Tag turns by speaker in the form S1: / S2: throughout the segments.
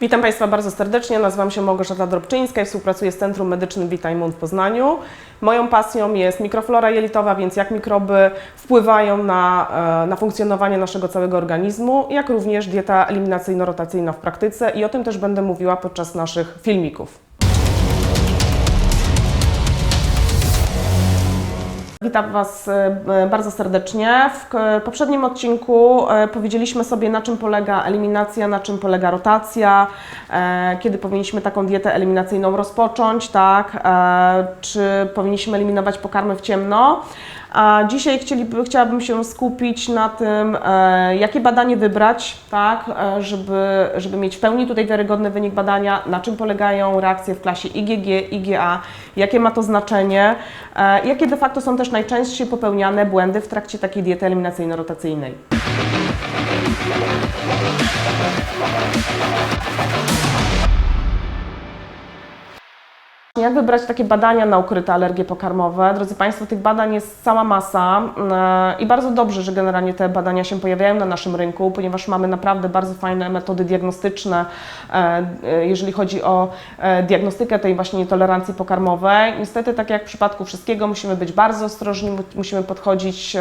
S1: Witam Państwa bardzo serdecznie. Nazywam się Małgorzata Drobczyńska i współpracuję z Centrum Medycznym Witajmund w Poznaniu. Moją pasją jest mikroflora jelitowa, więc jak mikroby wpływają na, e, na funkcjonowanie naszego całego organizmu, jak również dieta eliminacyjno-rotacyjna w praktyce i o tym też będę mówiła podczas naszych filmików. Witam Was e, bardzo serdecznie. W k- poprzednim odcinku e, powiedzieliśmy sobie, na czym polega eliminacja, na czym polega rotacja, e, kiedy powinniśmy taką dietę eliminacyjną rozpocząć, tak, e, czy powinniśmy eliminować pokarmy w ciemno. A dzisiaj chcieliby, chciałabym się skupić na tym, e, jakie badanie wybrać, tak, e, żeby, żeby mieć w pełni tutaj wiarygodny wynik badania, na czym polegają reakcje w klasie IgG, IgA, jakie ma to znaczenie, e, jakie de facto są też najczęściej popełniane błędy w trakcie takiej diety eliminacyjno-rotacyjnej. Jak wybrać takie badania na ukryte alergie pokarmowe? Drodzy Państwo, tych badań jest cała masa e, i bardzo dobrze, że generalnie te badania się pojawiają na naszym rynku, ponieważ mamy naprawdę bardzo fajne metody diagnostyczne, e, e, jeżeli chodzi o diagnostykę tej właśnie nietolerancji pokarmowej. Niestety, tak jak w przypadku wszystkiego, musimy być bardzo ostrożni, mu- musimy podchodzić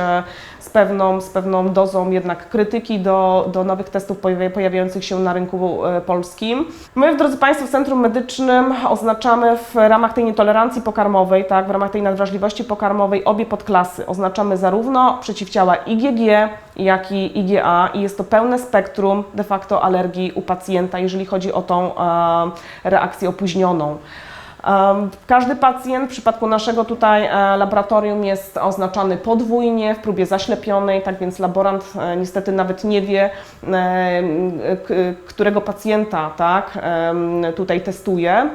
S1: z pewną, z pewną dozą jednak krytyki do, do nowych testów pojawi- pojawiających się na rynku polskim. My, drodzy Państwo, w Centrum Medycznym oznaczamy w ramach tej nietolerancji pokarmowej, tak, w ramach tej nadwrażliwości pokarmowej obie podklasy. Oznaczamy zarówno przeciwciała IgG, jak i IgA i jest to pełne spektrum de facto alergii u pacjenta, jeżeli chodzi o tą e, reakcję opóźnioną. Każdy pacjent w przypadku naszego tutaj e, laboratorium jest oznaczany podwójnie w próbie zaślepionej, tak więc laborant e, niestety nawet nie wie, którego pacjenta tak, tutaj testuje.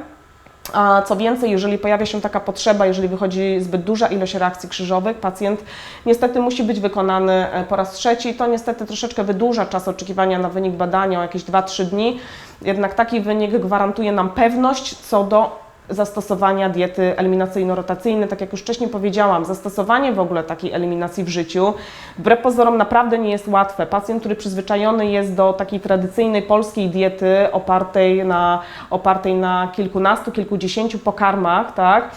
S1: A co więcej, jeżeli pojawia się taka potrzeba, jeżeli wychodzi zbyt duża ilość reakcji krzyżowych, pacjent niestety musi być wykonany e, po raz trzeci. To niestety troszeczkę wydłuża czas oczekiwania na wynik badania o jakieś 2-3 dni. Jednak taki wynik gwarantuje nam pewność co do zastosowania diety eliminacyjno-rotacyjnej. Tak jak już wcześniej powiedziałam, zastosowanie w ogóle takiej eliminacji w życiu wbrew pozorom naprawdę nie jest łatwe. Pacjent, który przyzwyczajony jest do takiej tradycyjnej polskiej diety opartej na, opartej na kilkunastu, kilkudziesięciu pokarmach, tak?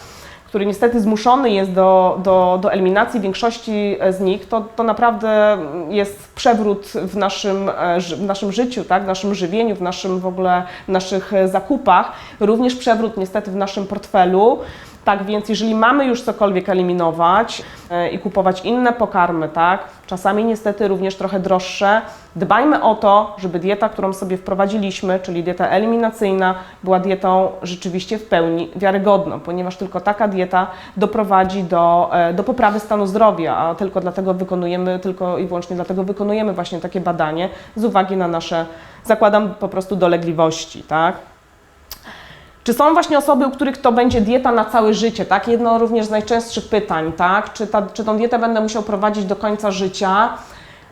S1: Który niestety zmuszony jest do, do, do eliminacji większości z nich, to, to naprawdę jest przewrót w naszym, e, w naszym życiu, tak? w naszym żywieniu, w naszym w ogóle w naszych e, zakupach, również przewrót niestety w naszym portfelu. Tak więc, jeżeli mamy już cokolwiek eliminować e, i kupować inne pokarmy, tak, czasami niestety również trochę droższe, dbajmy o to, żeby dieta, którą sobie wprowadziliśmy, czyli dieta eliminacyjna, była dietą rzeczywiście w pełni wiarygodną, ponieważ tylko taka dieta doprowadzi do, e, do poprawy stanu zdrowia, a tylko dlatego wykonujemy, tylko i wyłącznie dlatego wykonujemy właśnie takie badanie z uwagi na nasze, zakładam po prostu dolegliwości, tak. Czy są właśnie osoby, u których to będzie dieta na całe życie, tak? Jedno również z najczęstszych pytań, tak? Czy, ta, czy tą dietę będę musiał prowadzić do końca życia?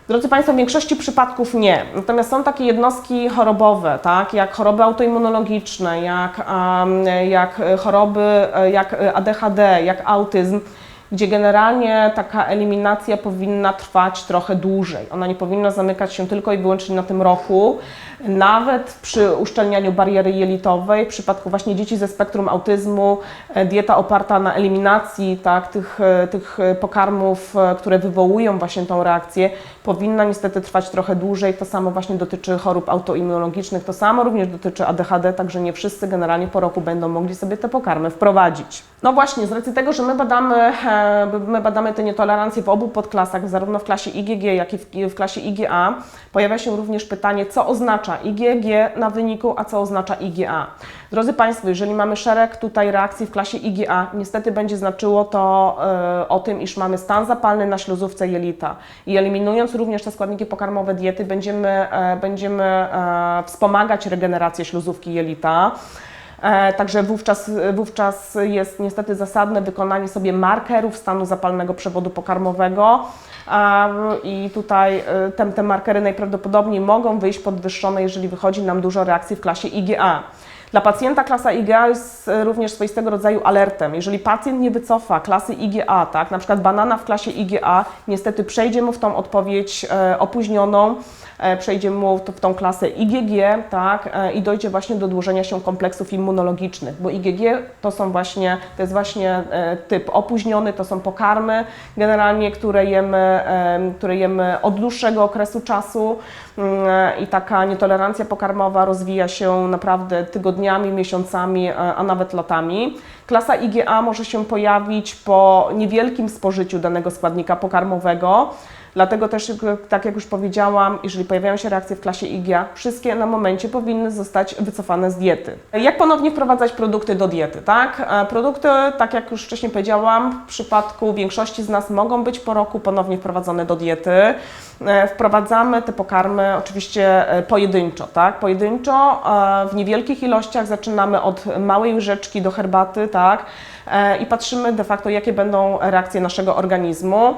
S1: Drodzy Państwo, w większości przypadków nie. Natomiast są takie jednostki chorobowe, tak? Jak choroby autoimmunologiczne, jak, jak choroby, e, jak ADHD, jak autyzm, gdzie generalnie taka eliminacja powinna trwać trochę dłużej. Ona nie powinna zamykać się tylko i wyłącznie na tym roku. Nawet przy uszczelnianiu bariery jelitowej, w przypadku właśnie dzieci ze spektrum autyzmu, e, dieta oparta na eliminacji tak, tych, e, tych pokarmów, e, które wywołują właśnie tą reakcję, powinna niestety trwać trochę dłużej. To samo właśnie dotyczy chorób autoimmunologicznych, to samo również dotyczy ADHD, także nie wszyscy generalnie po roku będą mogli sobie te pokarmy wprowadzić. No właśnie, z racji tego, że my badamy, my badamy te nietolerancje w obu podklasach, zarówno w klasie IgG, jak i w, klasie IgA, pojawia się również pytanie, co oznacza IgG na wyniku, a co oznacza IgA. Drodzy Państwo, jeżeli mamy szereg tutaj reakcji w klasie IgA, niestety będzie znaczyło to e, o tym, iż mamy stan zapalny na śluzówce jelita i eliminując również te składniki pokarmowe diety, będziemy, e, będziemy e, wspomagać regenerację śluzówki jelita. E, Także wówczas, wówczas jest niestety zasadne wykonanie sobie markerów stanu zapalnego przewodu pokarmowego. I tutaj e, te, te markery najprawdopodobniej mogą wyjść podwyższone, jeżeli wychodzi nam dużo reakcji w klasie IgA. Dla pacjenta klasa IgA jest e, również swoistego rodzaju alertem. Jeżeli pacjent nie wycofa klasy IgA, tak, na przykład banana w klasie IgA, niestety przejdzie mu w tą odpowiedź e, opóźnioną, e, przejdzie mu w, tą klasę IgG, tak, i dojdzie właśnie do dłużenia się kompleksów immunologicznych, bo IgG to są właśnie, to jest właśnie typ opóźniony, to są pokarmy generalnie, które jemy, em, które jemy od dłuższego okresu czasu mm, i taka nietolerancja pokarmowa rozwija się naprawdę tygodniami, miesiącami, e, a nawet latami. Klasa IgA może się pojawić po niewielkim spożyciu danego składnika pokarmowego. Dlatego też, tak jak już powiedziałam, jeżeli pojawiają się reakcje w klasie IgA, wszystkie na momencie powinny zostać wycofane z diety. Jak ponownie wprowadzać produkty do diety, tak? E, Produkty, tak jak już wcześniej powiedziałam, w przypadku większości z nas mogą być po roku ponownie wprowadzone do diety. E, Wprowadzamy te pokarmy oczywiście e, pojedynczo, tak? Pojedynczo w niewielkich ilościach zaczynamy od małej łyżeczki do herbaty, tak? I patrzymy de facto, jakie będą reakcje naszego organizmu.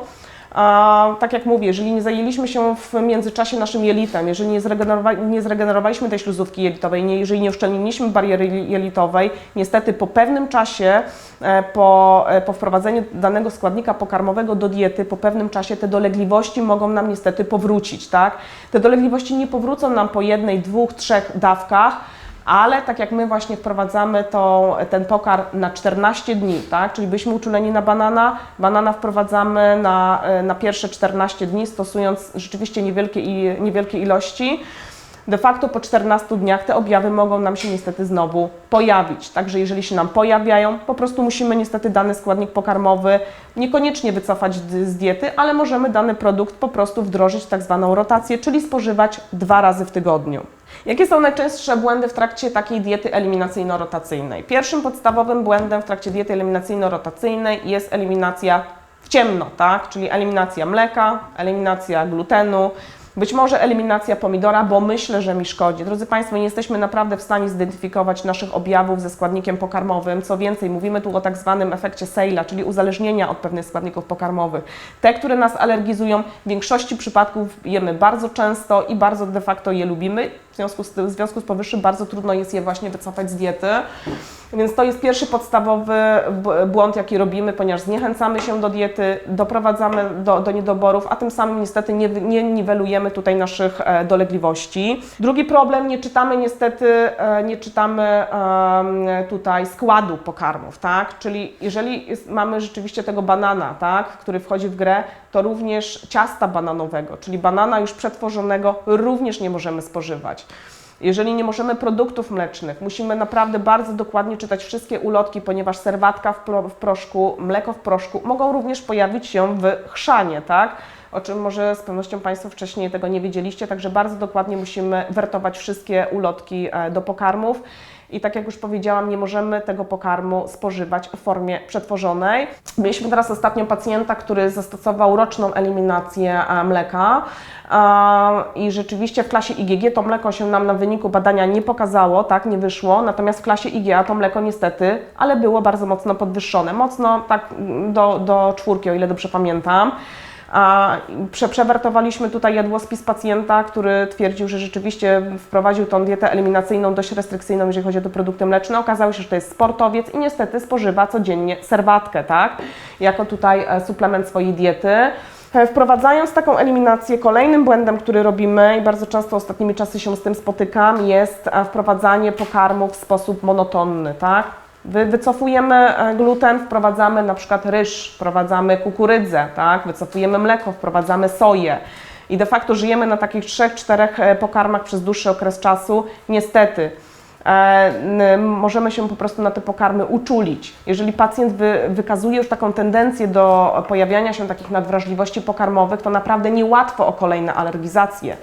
S1: A, tak jak mówię, jeżeli nie zajęliśmy się w międzyczasie naszym jelitem, jeżeli nie, zregenerowa- nie zregenerowaliśmy tej śluzówki jelitowej, nie, jeżeli nie uszczelniliśmy bariery jelitowej, niestety po pewnym czasie, e, po, e, po wprowadzeniu danego składnika pokarmowego do diety, po pewnym czasie te dolegliwości mogą nam niestety powrócić, tak? Te dolegliwości nie powrócą nam po jednej, dwóch, trzech dawkach, ale tak jak my właśnie wprowadzamy ten pokar na 14 dni, tak? czyli byliśmy uczuleni na banana, banana wprowadzamy na, na pierwsze 14 dni, stosując rzeczywiście niewielkie, niewielkie ilości. De facto po 14 dniach te objawy mogą nam się niestety znowu pojawić. Także jeżeli się nam pojawiają, po prostu musimy niestety dany składnik pokarmowy niekoniecznie wycofać z diety, ale możemy dany produkt po prostu wdrożyć w tak zwaną rotację, czyli spożywać dwa razy w tygodniu. Jakie są najczęstsze błędy w trakcie takiej diety eliminacyjno-rotacyjnej? Pierwszym podstawowym błędem w trakcie diety eliminacyjno-rotacyjnej jest eliminacja w ciemno, tak? czyli eliminacja mleka, eliminacja glutenu, być może eliminacja pomidora, bo myślę, że mi szkodzi. Drodzy Państwo, nie jesteśmy naprawdę w stanie zidentyfikować naszych objawów ze składnikiem pokarmowym. Co więcej, mówimy tu o tak zwanym efekcie Sejla, czyli uzależnienia od pewnych składników pokarmowych. Te, które nas alergizują, w większości przypadków jemy bardzo często i bardzo de facto je lubimy. W związku z, tym, w związku z powyższym bardzo trudno jest je właśnie wycofać z diety. Więc to jest pierwszy podstawowy błąd, jaki robimy, ponieważ zniechęcamy się do diety, doprowadzamy do, do niedoborów, a tym samym niestety nie, nie niwelujemy tutaj naszych e, dolegliwości. Drugi problem, nie czytamy niestety, e, nie czytamy tutaj składu pokarmów, tak? Czyli jeżeli jest, mamy rzeczywiście tego banana, tak, który wchodzi w grę, to również ciasta bananowego, czyli banana już przetworzonego również nie możemy spożywać. Jeżeli nie możemy produktów mlecznych, musimy naprawdę bardzo dokładnie czytać wszystkie ulotki, ponieważ serwatka w, pro, w proszku, mleko w proszku mogą również pojawić się w chrzanie, tak? O czym może z pewnością Państwo wcześniej tego nie wiedzieliście, także bardzo dokładnie musimy wertować wszystkie ulotki e, do pokarmów. I tak jak już powiedziałam, nie możemy tego pokarmu spożywać w formie przetworzonej. Mieliśmy teraz ostatnio pacjenta, który zastosował roczną eliminację mleka i rzeczywiście w klasie IgG to mleko się nam na wyniku badania nie pokazało, tak, nie wyszło, natomiast w klasie IgA to mleko niestety, ale było bardzo mocno podwyższone, mocno tak do, do czwórki, o ile dobrze pamiętam. A prze, przewertowaliśmy tutaj jadłospis pacjenta, który twierdził, że rzeczywiście wprowadził tą dietę eliminacyjną dość restrykcyjną, jeżeli chodzi o produkty mleczne. Okazało się, że to jest sportowiec i niestety spożywa codziennie serwatkę, tak? Jako tutaj e, suplement swojej diety. E, Wprowadzając taką eliminację, kolejnym błędem, który robimy i bardzo często ostatnimi czasy się z tym spotykam, jest e, wprowadzanie pokarmów w sposób monotonny, tak? Wy, wycofujemy e, gluten, wprowadzamy na przykład ryż, wprowadzamy kukurydzę, tak? wycofujemy mleko, wprowadzamy soję. I de facto żyjemy na takich trzech, czterech e, pokarmach przez dłuższy okres czasu. Niestety, e, możemy się po prostu na te pokarmy uczulić. Jeżeli pacjent wy, wykazuje już taką tendencję do pojawiania się takich nadwrażliwości pokarmowych, to naprawdę niełatwo o kolejne alergizacje.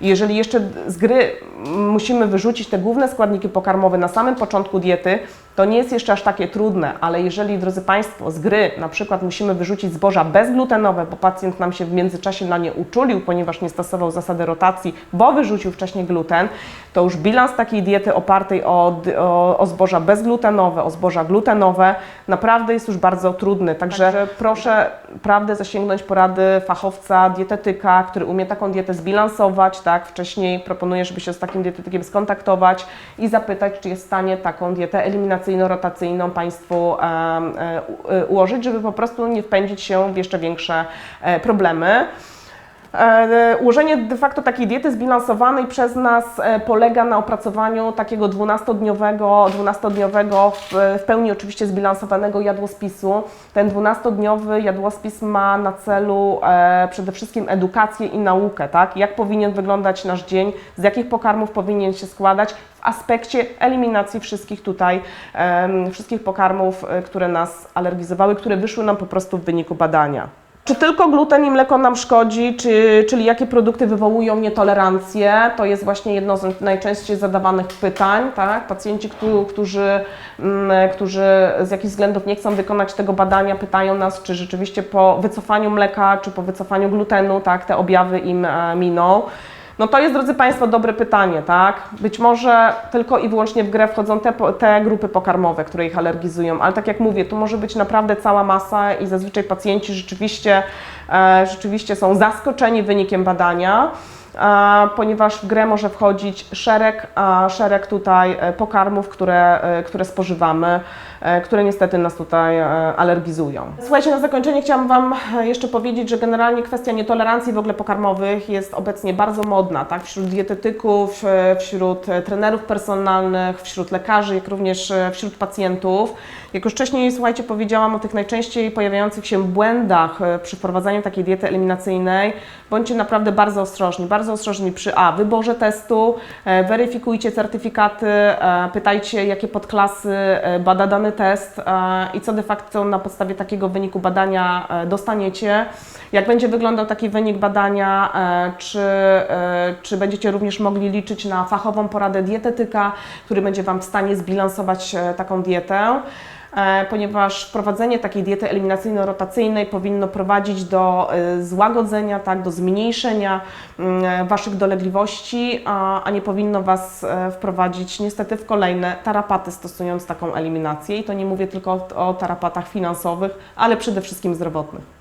S1: Jeżeli jeszcze z gry musimy wyrzucić te główne składniki pokarmowe na samym początku diety, to nie jest jeszcze aż takie trudne, ale jeżeli, drodzy Państwo, z gry na przykład musimy wyrzucić zboża bezglutenowe, bo pacjent nam się w międzyczasie na nie uczulił, ponieważ nie stosował zasady rotacji, bo wyrzucił wcześniej gluten, to już bilans takiej diety opartej o, o, o zboża bezglutenowe, o zboża glutenowe, naprawdę jest już bardzo trudny. Także, Także proszę prawdę zasięgnąć porady fachowca, dietetyka, który umie taką dietę zbilansować, tak? Wcześniej proponuję, żeby się z takim dietetykiem skontaktować i zapytać, czy jest w stanie taką dietę eliminacyjno-rotacyjną Państwu e, e, ułożyć, żeby po prostu nie wpędzić się w jeszcze większe e, problemy. E, Ułożenie de facto takiej diety zbilansowanej przez nas e, polega na opracowaniu takiego 12-dniowego, 12-dniowego w, pełni oczywiście zbilansowanego jadłospisu. Ten 12-dniowy jadłospis ma na celu e, przede wszystkim edukację i naukę, tak? Jak powinien wyglądać nasz dzień, z jakich pokarmów powinien się składać w aspekcie eliminacji wszystkich tutaj, wszystkich pokarmów, które nas alergizowały, które wyszły nam po prostu w wyniku badania. Czy tylko gluten i mleko nam szkodzi, czy, czyli jakie produkty wywołują nietolerancję? To jest właśnie jedno z najczęściej zadawanych pytań. Tak? Pacjenci, którzy, mm, którzy z jakichś względów nie chcą wykonać tego badania, pytają nas, czy rzeczywiście po wycofaniu mleka, czy po wycofaniu glutenu tak, te objawy im e, miną. No to jest, drodzy Państwo, dobre pytanie, tak? Być może tylko i wyłącznie w grę wchodzą te, te grupy pokarmowe, które ich alergizują, ale tak jak mówię, tu może być naprawdę cała masa i zazwyczaj pacjenci rzeczywiście, e, rzeczywiście są zaskoczeni wynikiem badania. E, Ponieważ w grę może wchodzić szereg, a szereg tutaj e, pokarmów, które, e, które spożywamy, e, które niestety nas tutaj e, alergizują. Słuchajcie, na zakończenie chciałam Wam e, jeszcze powiedzieć, że generalnie kwestia nietolerancji w ogóle pokarmowych jest obecnie bardzo modna, tak? Wśród dietetyków, e, wśród e, trenerów personalnych, wśród lekarzy, jak również e, wśród pacjentów. Jak już wcześniej, słuchajcie, powiedziałam o tych najczęściej pojawiających się błędach e, przy wprowadzaniu takiej diety eliminacyjnej, bądźcie naprawdę bardzo ostrożni, bardzo ostrożni przy A, wyborze testu, e, weryfikujcie certyfikaty, e, pytajcie, jakie podklasy bada dany test i co de facto na podstawie takiego wyniku badania dostaniecie. Jak będzie wyglądał taki wynik badania, czy, czy będziecie również mogli liczyć na fachową poradę dietetyka, który będzie Wam w stanie zbilansować taką dietę ponieważ wprowadzenie takiej diety eliminacyjno-rotacyjnej powinno prowadzić do e, złagodzenia, tak, do zmniejszenia mm, Waszych dolegliwości, a, a nie powinno Was e, wprowadzić niestety w kolejne tarapaty stosując taką eliminację. I to nie mówię tylko o, o tarapatach finansowych, ale przede wszystkim zdrowotnych.